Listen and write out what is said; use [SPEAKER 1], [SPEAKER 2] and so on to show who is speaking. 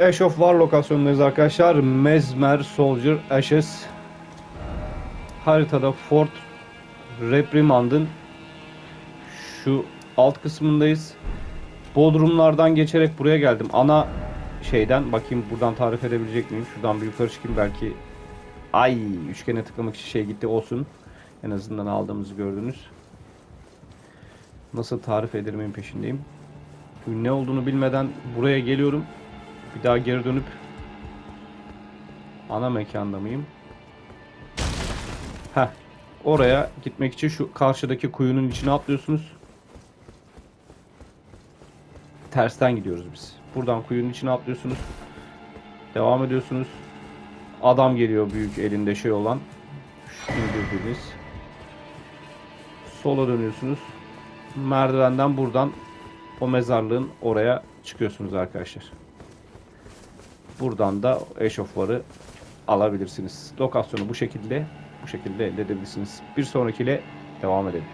[SPEAKER 1] Ash of War lokasyonundayız arkadaşlar. Mezmer Soldier Ashes. Haritada Fort Reprimand'ın şu alt kısmındayız. Bodrumlardan geçerek buraya geldim. Ana şeyden bakayım buradan tarif edebilecek miyim? Şuradan bir yukarı çıkayım belki. Ay üçgene tıklamak için şey gitti olsun. En azından aldığımızı gördünüz. Nasıl tarif ederimin peşindeyim. Ne olduğunu bilmeden buraya geliyorum. Bir daha geri dönüp ana mekanda mıyım? Heh. Oraya gitmek için şu karşıdaki kuyunun içine atlıyorsunuz. Tersten gidiyoruz biz. Buradan kuyunun içine atlıyorsunuz. Devam ediyorsunuz. Adam geliyor büyük elinde şey olan. Şu indirdiğiniz. Sola dönüyorsunuz. Merdivenden buradan o mezarlığın oraya çıkıyorsunuz arkadaşlar. Buradan da eşofları alabilirsiniz. Lokasyonu bu şekilde bu şekilde elde edebilirsiniz. Bir sonrakiyle devam edelim.